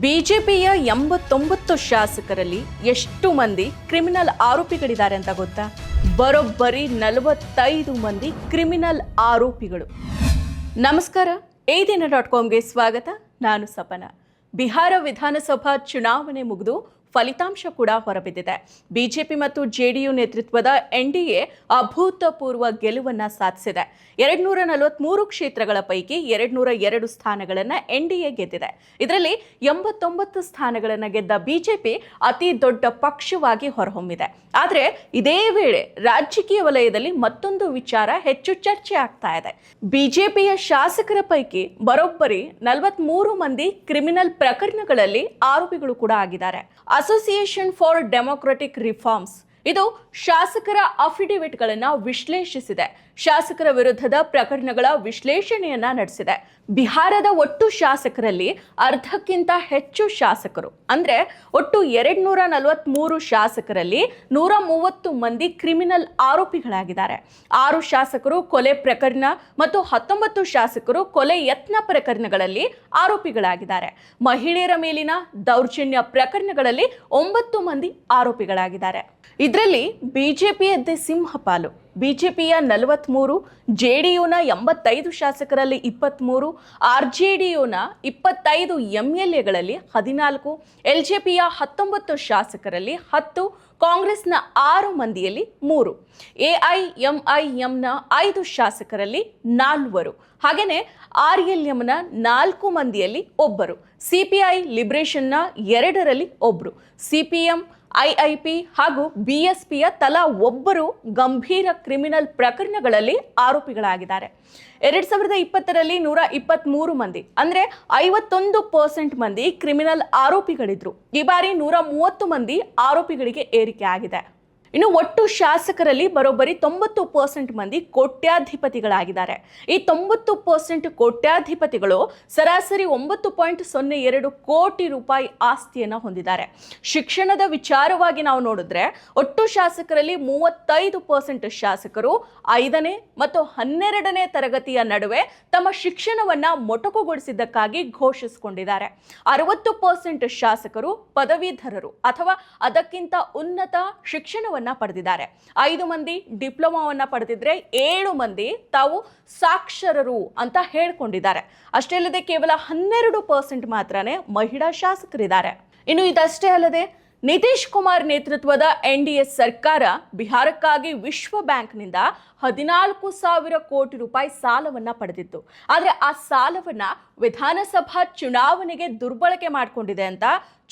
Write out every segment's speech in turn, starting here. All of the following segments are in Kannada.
ಬಿಜೆಪಿಯ ಎಂಬತ್ತೊಂಬತ್ತು ಶಾಸಕರಲ್ಲಿ ಎಷ್ಟು ಮಂದಿ ಕ್ರಿಮಿನಲ್ ಆರೋಪಿಗಳಿದ್ದಾರೆ ಅಂತ ಗೊತ್ತಾ? ಬರೋಬ್ಬರಿ ನಲವತ್ತೈದು ಮಂದಿ ಕ್ರಿಮಿನಲ್ ಆರೋಪಿಗಳು. ನಮಸ್ಕಾರ ಈ ದಿನ ಸ್ವಾಗತ. ನಾನು ಸಪನ. ಬಿಹಾರ ವಿಧಾನಸಭಾ ಚುನಾವಣೆ ಮುಗಿದು ಫಲಿತಾಂಶ ಕೂಡ ಹೊರಬಿದ್ದಿದೆ. ಬಿಜೆಪಿ ಮತ್ತು ಜೆಡಿಯು ನೇತೃತ್ವದ ಎನ್ಡಿಎ ಅಭೂತಪೂರ್ವ ಗೆಲುವನ್ನ ಸಾಧಿಸಿದೆ. ಎರಡ್ ನೂರ ನಲವತ್ಮೂರು ಕ್ಷೇತ್ರಗಳ ಪೈಕಿ ಎರಡ್ ನೂರ ಎರಡು ಸ್ಥಾನಗಳನ್ನ ಎನ್ಡಿಎ ಗೆದ್ದಿದೆ. ಇದರಲ್ಲಿ ಎಂಬತ್ತೊಂಬತ್ತು ಸ್ಥಾನಗಳನ್ನು ಗೆದ್ದ ಬಿಜೆಪಿ ಅತಿ ದೊಡ್ಡ ಪಕ್ಷವಾಗಿ ಹೊರಹೊಮ್ಮಿದೆ. ಆದರೆ ಇದೇ ವೇಳೆ ರಾಜಕೀಯ ವಲಯದಲ್ಲಿ ಮತ್ತೊಂದು ವಿಚಾರ ಹೆಚ್ಚು ಚರ್ಚೆ ಆಗ್ತಾ ಇದೆ. ಬಿಜೆಪಿಯ ಶಾಸಕರ ಪೈಕಿ ಬರೋಬ್ಬರಿ ನಲವತ್ಮೂರು ಮಂದಿ ಕ್ರಿಮಿನಲ್ ಪ್ರಕರಣಗಳಲ್ಲಿ ಆರೋಪಿಗಳು ಕೂಡ ಆಗಿದ್ದಾರೆ. ಅಸೋಸಿಯೇಷನ್ ಫಾರ್ ಡೆಮೊಕ್ರೆಟಿಕ್ ರಿಫಾರ್ಮ್ಸ್ ಇದು ಶಾಸಕರ ಅಫಿಡವಿಟ್ಗಳನ್ನು ವಿಶ್ಲೇಷಿಸಿದೆ. ಶಾಸಕರ ವಿರುದ್ಧದ ಪ್ರಕರಣಗಳ ವಿಶ್ಲೇಷಣೆಯನ್ನ ನಡೆಸಿದೆ. ಬಿಹಾರದ ಒಟ್ಟು ಶಾಸಕರಲ್ಲಿ ಅರ್ಧಕ್ಕಿಂತ ಹೆಚ್ಚು ಶಾಸಕರು, ಅಂದ್ರೆ ಒಟ್ಟು ಎರಡ್ ನೂರ ನಲವತ್ಮೂರು ಶಾಸಕರಲ್ಲಿ ನೂರ ಮೂವತ್ತು ಮಂದಿ ಕ್ರಿಮಿನಲ್ ಆರೋಪಿಗಳಾಗಿದ್ದಾರೆ. ಆರು ಶಾಸಕರು ಕೊಲೆ ಪ್ರಕರಣ ಮತ್ತು ಹತ್ತೊಂಬತ್ತು ಶಾಸಕರು ಕೊಲೆ ಯತ್ನ ಪ್ರಕರಣಗಳಲ್ಲಿ ಆರೋಪಿಗಳಾಗಿದ್ದಾರೆ. ಮಹಿಳೆಯರ ಮೇಲಿನ ದೌರ್ಜನ್ಯ ಪ್ರಕರಣಗಳಲ್ಲಿ ಒಂಬತ್ತು ಮಂದಿ ಆರೋಪಿಗಳಾಗಿದ್ದಾರೆ. ಇದರಲ್ಲಿ ಬಿಜೆಪಿಯದ್ದೇ ಸಿಂಹಪಾಲು ಬಿಜೆಪಿಯ ನಲವತ್ತ್ಮೂರು ಜೆ ಡಿ ಯುನ ಎಂಬತ್ತೈದು ಶಾಸಕರಲ್ಲಿ ಇಪ್ಪತ್ತ್ಮೂರು ಆರ್ ಜೆ ಡಿ ಯುನ ಇಪ್ಪತ್ತೈದು ಎಂ ಎಲ್ ಎಗಳಲ್ಲಿ ಹದಿನಾಲ್ಕು ಎಲ್ ಜೆ ಪಿಯ ಹತ್ತೊಂಬತ್ತು ಶಾಸಕರಲ್ಲಿ ಹತ್ತು, ಕಾಂಗ್ರೆಸ್ನ ಆರು ಮಂದಿಯಲ್ಲಿ ಮೂರು ಎ ಐ ಎಂ ಐ ಎಂನ ಐದು ಶಾಸಕರಲ್ಲಿ ನಾಲ್ವರು. ಹಾಗೆಯೇ ಆರ್ ಎಲ್ ಎಂನ ನಾಲ್ಕು ಮಂದಿಯಲ್ಲಿ ಒಬ್ಬರು ಸಿ ಪಿ ಐ ಲಿಬ್ರೇಷನ್ನ ಎರಡರಲ್ಲಿ ಒಬ್ಬರು ಸಿ ಪಿ ಎಂ ಐಐಪಿ ಹಾಗೂ ಬಿಎಸ್ಪಿಯ ತಲಾ ಒಬ್ಬರು ಗಂಭೀರ ಕ್ರಿಮಿನಲ್ ಪ್ರಕರಣಗಳಲ್ಲಿ ಆರೋಪಿಗಳಾಗಿದ್ದಾರೆ. ಎರಡ್ ಸಾವಿರದ ಇಪ್ಪತ್ತರಲ್ಲಿ ನೂರ ಇಪ್ಪತ್ತ್ಮೂರು ಮಂದಿ, ಅಂದರೆ ಐವತ್ತೊಂದು ಪರ್ಸೆಂಟ್ ಮಂದಿ ಕ್ರಿಮಿನಲ್ ಆರೋಪಿಗಳಿದ್ರು. ಈ ಬಾರಿ ನೂರ ಮೂವತ್ತು ಮಂದಿ ಆರೋಪಿಗಳಿಗೆ ಏರಿಕೆ ಆಗಿದೆ ಇನ್ನು ಒಟ್ಟು ಶಾಸಕರಲ್ಲಿ ಬರೋಬ್ಬರಿ ತೊಂಬತ್ತು ಪರ್ಸೆಂಟ್ ಮಂದಿ ಕೋಟ್ಯಾಧಿಪತಿಗಳಾಗಿದ್ದಾರೆ. ಈ ತೊಂಬತ್ತು ಪರ್ಸೆಂಟ್ ಕೋಟ್ಯಾಧಿಪತಿಗಳು ಸರಾಸರಿ ಒಂಬತ್ತು ಪಾಯಿಂಟ್ ಸೊನ್ನೆ ಎರಡು ಕೋಟಿ ರೂಪಾಯಿ ಆಸ್ತಿಯನ್ನು ಹೊಂದಿದ್ದಾರೆ. ಶಿಕ್ಷಣದ ವಿಚಾರವಾಗಿ ನಾವು ನೋಡಿದ್ರೆ ಒಟ್ಟು ಶಾಸಕರಲ್ಲಿ ಮೂವತ್ತೈದು ಪರ್ಸೆಂಟ್ ಶಾಸಕರು ಐದನೇ ಮತ್ತು ಹನ್ನೆರಡನೇ ತರಗತಿಯ ನಡುವೆ ತಮ್ಮ ಶಿಕ್ಷಣವನ್ನ ಮೊಟಕುಗೊಳಿಸಿದ್ದಕ್ಕಾಗಿ ಘೋಷಿಸಿಕೊಂಡಿದ್ದಾರೆ. ಅರವತ್ತು ಪರ್ಸೆಂಟ್ ಶಾಸಕರು ಪದವೀಧರರು ಅಥವಾ ಅದಕ್ಕಿಂತ ಉನ್ನತ ಶಿಕ್ಷಣವನ್ನ ಪಡೆದಿದ್ದಾರೆ. ಐದು ಮಂದಿ ಡಿಪ್ಲೊಮಾವನ್ನ ಪಡೆದಿದ್ರೆ ಏಳು ಮಂದಿ ತಾವು ಸಾಕ್ಷರರು ಅಂತ ಹೇಳ್ಕೊಂಡಿದ್ದಾರೆ. ಅಷ್ಟೇ ಅಲ್ಲದೆ ಕೇವಲ ಹನ್ನೆರಡು ಪರ್ಸೆಂಟ್ ಮಾತ್ರನೇ ಮಹಿಳಾ ಶಾಸಕರಿದ್ದಾರೆ. ಇನ್ನು ಇದಷ್ಟೇ ಅಲ್ಲದೆ ನಿತೀಶ್ ಕುಮಾರ್ ನೇತೃತ್ವದ ಎನ್ ಡಿ ಎ ಸರ್ಕಾರ ಬಿಹಾರಕ್ಕಾಗಿ ವಿಶ್ವ ಬ್ಯಾಂಕ್ನಿಂದ ಹದಿನಾಲ್ಕು ಸಾವಿರ ಕೋಟಿ ರೂಪಾಯಿ ಸಾಲವನ್ನ ಪಡೆದಿತ್ತು. ಆದರೆ ಆ ಸಾಲವನ್ನ ವಿಧಾನಸಭಾ ಚುನಾವಣೆಗೆ ದುರ್ಬಳಕೆ ಮಾಡಿಕೊಂಡಿದೆ ಅಂತ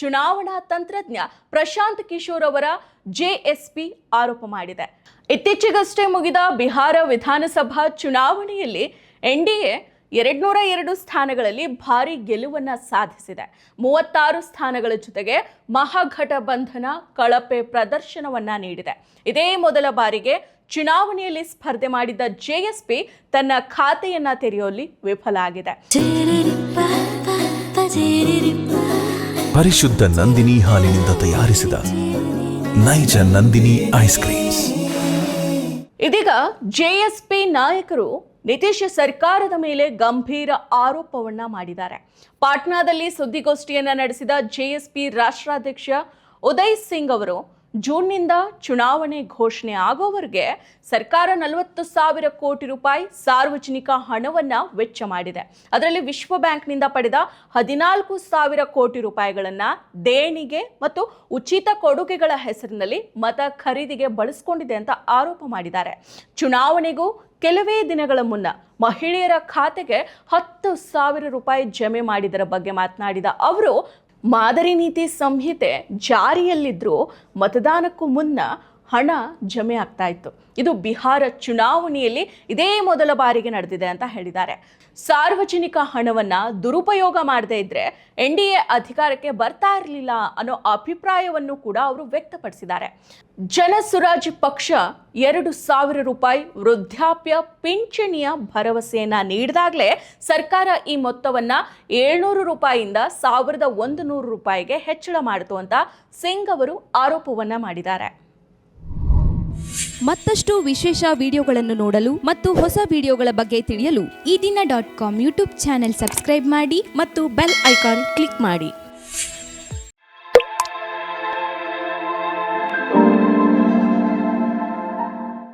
ಚುನಾವಣಾ ತಂತ್ರಜ್ಞ ಪ್ರಶಾಂತ್ ಕಿಶೋರ್ ಅವರ ಜೆಎಸ್ಪಿ ಆರೋಪ ಮಾಡಿದೆ. ಇತ್ತೀಚೆಗಷ್ಟೇ ಮುಗಿದ ಬಿಹಾರ ವಿಧಾನಸಭಾ ಚುನಾವಣೆಯಲ್ಲಿ ಎನ್ಡಿಎ ಎರಡ್ ನೂರ ಎರಡು ಸ್ಥಾನಗಳಲ್ಲಿ ಭಾರಿ ಗೆಲುವನ್ನ ಸಾಧಿಸಿದೆ. ಮೂವತ್ತಾರು ಸ್ಥಾನಗಳ ಜೊತೆಗೆ ಮಹಾಘಟಬಂಧನ ಕಳಪೆ ಪ್ರದರ್ಶನವನ್ನ ನೀಡಿದೆ. ಇದೇ ಮೊದಲ ಬಾರಿಗೆ ಚುನಾವಣೆಯಲ್ಲಿ ಸ್ಪರ್ಧೆ ಮಾಡಿದ್ದ ಜೆಎಸ್ಪಿ ತನ್ನ ಖಾತೆಯನ್ನ ತೆರೆಯುವಲ್ಲಿ ವಿಫಲ ಆಗಿದೆ. ಪರಿಶುದ್ಧ ನಂದಿನಿ ಹಾಲಿನಿಂದ ತಯಾರಿಸಿದ ನೈಜ ನಂದಿನಿ ಐಸ್ ಕ್ರೀಮ್ ಇದೀಗ ಜೆಎಸ್ಪಿ ನಾಯಕರು ನಿತೀಶ್ ಸರ್ಕಾರದ ಮೇಲೆ ಗಂಭೀರ ಆರೋಪವನ್ನ ಮಾಡಿದ್ದಾರೆ. ಪಾಟ್ನಾದಲ್ಲಿ ಸುದ್ದಿಗೋಷ್ಠಿಯನ್ನ ನಡೆಸಿದ ಜೆಎಸ್ಪಿ ರಾಷ್ಟ್ರಾಧ್ಯಕ್ಷ ಉದಯ್ ಸಿಂಗ್ ಅವರು ಜೂನ್ನಿಂದ ಚುನಾವಣೆ ಘೋಷಣೆ ಆಗೋವರೆಗೆ ಸರ್ಕಾರ ನಲವತ್ತು ಸಾವಿರ ಕೋಟಿ ರೂಪಾಯಿ ಸಾರ್ವಜನಿಕ ಹಣವನ್ನು ವೆಚ್ಚ ಮಾಡಿದೆ. ಅದರಲ್ಲಿ ವಿಶ್ವ ಬ್ಯಾಂಕ್ನಿಂದ ಪಡೆದ ಹದಿನಾಲ್ಕು ಸಾವಿರ ಕೋಟಿ ರೂಪಾಯಿಗಳನ್ನು ದೇಣಿಗೆ ಮತ್ತು ಉಚಿತ ಕೊಡುಗೆಗಳ ಹೆಸರಿನಲ್ಲಿ ಮತ ಖರೀದಿಗೆ ಬಳಸಿಕೊಂಡಿದೆ ಅಂತ ಆರೋಪ ಮಾಡಿದ್ದಾರೆ. ಚುನಾವಣೆಗೂ ಕೆಲವೇ ದಿನಗಳ ಮುನ್ನ ಮಹಿಳೆಯರ ಖಾತೆಗೆ ಹತ್ತು ಸಾವಿರ ರೂಪಾಯಿ ಜಮೆ ಮಾಡಿದರ ಬಗ್ಗೆ ಮಾತನಾಡಿದ ಅವರು ಮಾದರಿ ನೀತಿ ಸಂಹಿತೆ ಜಾರಿಯಲ್ಲಿದ್ದರೂ ಮತದಾನಕ್ಕೂ ಮುನ್ನ ಹಣ ಜಮೆ ಆಗ್ತಾ ಇತ್ತು. ಇದು ಬಿಹಾರ ಚುನಾವಣೆಯಲ್ಲಿ ಇದೇ ಮೊದಲ ಬಾರಿಗೆ ನಡೆದಿದೆ ಅಂತ ಹೇಳಿದ್ದಾರೆ. ಸಾರ್ವಜನಿಕ ಹಣವನ್ನ ದುರುಪಯೋಗ ಮಾಡದೇ ಇದ್ದರೆ ಎನ್ ಡಿ ಎ ಅಧಿಕಾರಕ್ಕೆ ಬರ್ತಾ ಇರಲಿಲ್ಲ ಅನ್ನೋ ಅಭಿಪ್ರಾಯವನ್ನು ಕೂಡ ಅವರು ವ್ಯಕ್ತಪಡಿಸಿದ್ದಾರೆ. ಜನಸುರಾಜ್ ಪಕ್ಷ ಎರಡು ಸಾವಿರ ರೂಪಾಯಿ ವೃದ್ಧಾಪ್ಯ ಪಿಂಚಣಿಯ ಭರವಸೆಯನ್ನ ನೀಡಿದಾಗಲೇ ಸರ್ಕಾರ ಈ ಮೊತ್ತವನ್ನ ಏಳ್ನೂರು ರೂಪಾಯಿಯಿಂದ ಸಾವಿರದ ಒಂದು ನೂರು ರೂಪಾಯಿಗೆ ಹೆಚ್ಚಳ ಮಾಡಿತು ಅಂತ ಸಿಂಗ್ ಅವರು ಆರೋಪವನ್ನ ಮಾಡಿದ್ದಾರೆ. ಮತ್ತಷ್ಟು ವಿಶೇಷ ವಿಡಿಯೋಗಳನ್ನು ನೋಡಲು ಮತ್ತು ಹೊಸ ವಿಡಿಯೋಗಳ ಬಗ್ಗೆ ತಿಳಿಯಲು ಈ ದಿನ dot com YouTube channel subscribe ಮಾಡಿ ಮತ್ತು ಬೆಲ್ ಐಕಾನ್ ಕ್ಲಿಕ್ ಮಾಡಿ.